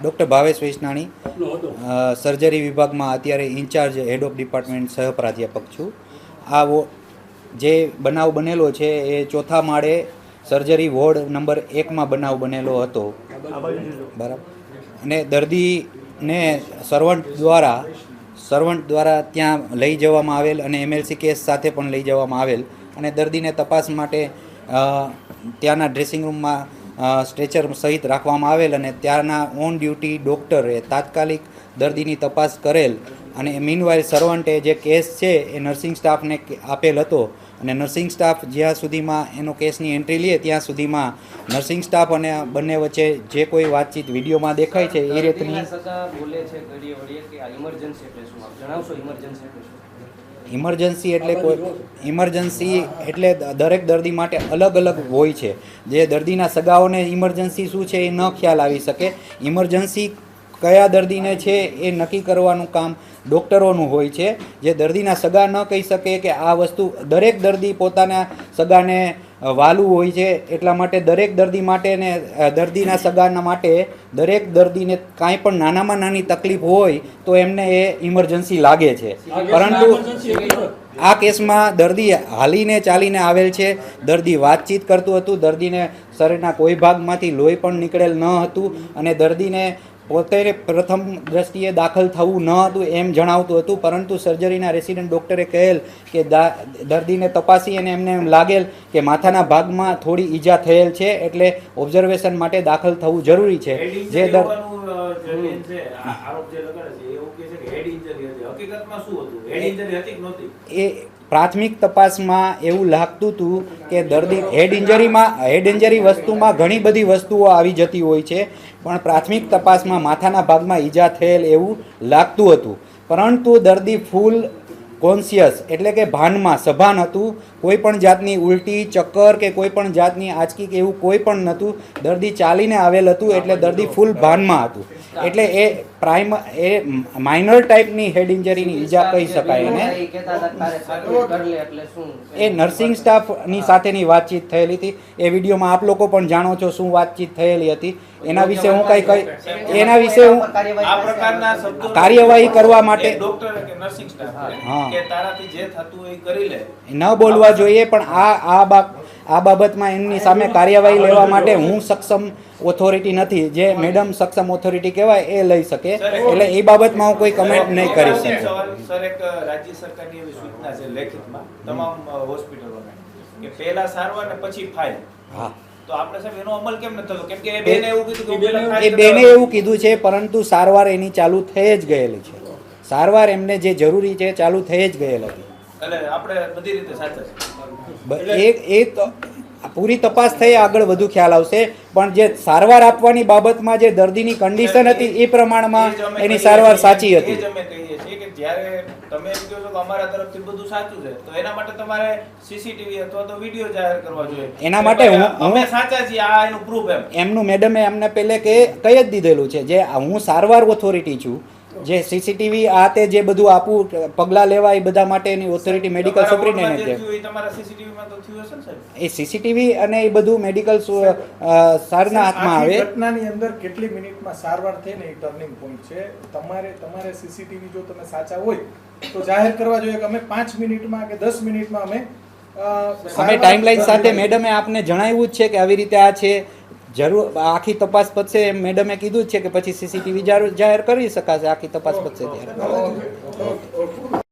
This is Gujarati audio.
ડૉક્ટર ભાવેશ વૈષ્ણાણી સર્જરી વિભાગમાં અત્યારે ઇન્ચાર્જ હેડ ઓફ ડિપાર્ટમેન્ટ સહ પ્રાધ્યાપક છું. આ જે બનાવ બનેલો છે એ ચોથા માળે સર્જરી વોર્ડ નંબર એકમાં બનાવ બનેલો હતો. બરાબર. અને દર્દીને સર્વન્ટ દ્વારા સર્વન્ટ દ્વારા ત્યાં લઈ જવામાં આવેલ અને એમએલસી કેસ સાથે પણ લઈ જવામાં આવેલ. અને દર્દીને તપાસ માટે ત્યાંના ડ્રેસિંગ રૂમમાં સ્ટ્રેચર સહિત રાખવામાં આવેલ અને ત્યાંના ઓન ડ્યુટી ડૉક્ટરે તાત્કાલિક દર્દીની તપાસ કરેલ અને મીનવાઇલ સર્વન્ટે જે કેસ છે એ નર્સિંગ સ્ટાફને આપેલ હતો અને નર્સિંગ સ્ટાફ જ્યાં સુધીમાં એનો કેસની એન્ટ્રી લે ત્યાં સુધીમાં નર્સિંગ સ્ટાફ અને બંને વચ્ચે જે કોઈ વાતચીત વિડીયોમાં દેખાય છે એ રીતની બોલે છે ઇમરજન્સી એટલે કોઈ ઇમરજન્સી એટલે દરેક દર્દી માટે અલગ અલગ હોય છે. જે દર્દીના સગાઓને ઇમરજન્સી શું છે એ ન ખ્યાલ આવી શકે. ઇમરજન્સી કયા દર્દીને છે એ નક્કી કરવાનું કામ ડૉક્ટરોનું હોય છે. જે દર્દીના સગા ન કહી શકે કે આ વસ્તુ દરેક દર્દી પોતાના સગાને વાલું હોય છે એટલા માટે દરેક દર્દી માટે ને દર્દીના સગાના માટે દરેક દર્દીને કાંઈ પણ નાનામાં નાની તકલીફ હોય તો એમને એ ઇમરજન્સી લાગે છે. પરંતુ આ કેસમાં દર્દી હાલીને ચાલીને આવેલ છે. દર્દી વાતચીત કરતું હતું. દર્દીને શરીરના કોઈ ભાગમાંથી લોહી પણ નીકળેલ ન હતું અને દર્દીને પોતે પ્રથમ દ્રષ્ટિએ દાખલ થવું ન હતું એમ જણાવતું હતું પરંતુ સર્જરીના રેસિડન્ટ ડૉક્ટરે કહેલ કે દા- દર્દીને તપાસી અને એમને એમ લાગેલ કે માથાના ભાગમાં થોડી ઈજા થયેલ છે એટલે ઓબ્ઝર્વેશન માટે દાખલ થવું જરૂરી છે. જે દર હોવાનું, અ, જે બેન છે, આરોપ જે લગાડે છે, એ એવું કહે છે કે head injury હતી. હકીકતમાં શું હતું? head injury હતી કે નહોતી? એ પ્રાથમિક તપાસમાં એવું લાગતું હતું કે દર્દી હેડ ઇન્જરીમાં હેડ ઇન્જરી વસ્તુમાં ઘણી બધી વસ્તુઓ આવી જતી હોય છે પણ પ્રાથમિક તપાસમાં માથાના ભાગમાં ઈજા થયેલ એવું લાગતું હતું પરંતુ દર્દી ફૂલ કોન્શિયસ એટલે કે ભાનમાં સભાન હતું કોઈ પણ જાતની ઉલટી ચક્કર કે કોઈ પણ જાતની આંચકી કે એવું કોઈ પણ નહોતું દર્દી ચાલીને આવેલ હતું એટલે દર્દી ફૂલ ભાનમાં હતું. એટલે એ પ્રાઇમ એ માઇનર ટાઈપની હેડ ઇન્જરીની ઈજા કહી શકાય એને. એ નર્સિંગ સ્ટાફની સાથેની વાતચીત થયેલી હતી. એ વિડીયોમાં આપ લોકો પણ જાણો છો શું વાતચીત થયેલી હતી. એના વિશે હું કઈ કઈ એના વિશે હું આ પ્રકારના શબ્દો કાર્યવાહી કરવા માટે હા. કે તારાથી જે થતું એ કરી લે. ન બોલવા જોઈએ પણ આ આ આ બાબતમાં એમની સામે કાર્યવાહી લેવા માટે હું સક્ષમ ઓથોરિટી નથી. જે મેડમ સક્ષમ ઓથોરિટી કહેવાય એ લઈ શકે. એટલે એ બાબતમાં હું કોઈ કમેન્ટ નહીં કરી શકું. સર એક રાજ્ય સરકારની એવી સૂચના છે લેખિતમાં તમામ હોસ્પિટલોને કે પહેલા સારવાર ને પછી ફાઇલ હા. તો આપણે સાહેબ એનો અમલ કેમ નથી થતો? કેમ કે એ બેને એવું કીધું કે એ બેને એવું કીધું છે પરંતુ સારવાર એની ચાલુ થઈ જ ગયેલી છે. સારવાર એમને જે જરૂરી છે ચાલુ થઈ જ ગયેલ હતી. એક એક પૂરી તપાસ થઈ આગળ વધુ ખ્યાલ આવશે. પણ જે સારવાર આપવાની બાબતમાં જે દર્દીની કન્ડિશન હતી એ પ્રમાણમાં એની સારવાર સાચી હતી જ અમે કહીએ છીએ કે જ્યારે તમે એમ કહો છો કે અમારા તરફથી બધું સાચું છે તો એના માટે તમારે સીસીટીવી અથવા તો વીડિયો જાહેર કરવા જોઈએ. એના માટે હું- અમે સાચા છીએ આ એનું પ્રૂફ એમ. એમનું મેડમે અમને પહેલે કે કહી જ દીધેલું છે જે હું સારવાર ઓથોરિટી છું જે સીસીટીવી આ તે જે બધું આપું પગલાં લેવા એ બધા માટેની ઓથોરિટી મેડિકલ સુપ્રિન્ટેન્ડન્ટ એ તમારા સીસીટીવી અને એ બધું મેડિકલ સારના હાથમાં આવે. ઘટનાની અંદર કેટલી મિનિટમાં સારવાર થઈ ને એ ટર્નિંગ પોઈન્ટ છે. તમારે તમારે સીસીટીવી જો તમે સાચા હોય તો જાહેર કરવા જોઈએ કે અમે પાંચ મિનિટમાં કે દસ મિનિટમાં અમે અમે ટાઈમલાઈન સાથે મેડમે આપને જણાવ્યું જ છે કે આવી રીતે આ છે. જરૂર, આખી તપાસ પછી મેડમે કીધું છે કે પછી સીસીટીવી જાહેર કરી શકાશે, આખી તપાસ પછી ત્યારે.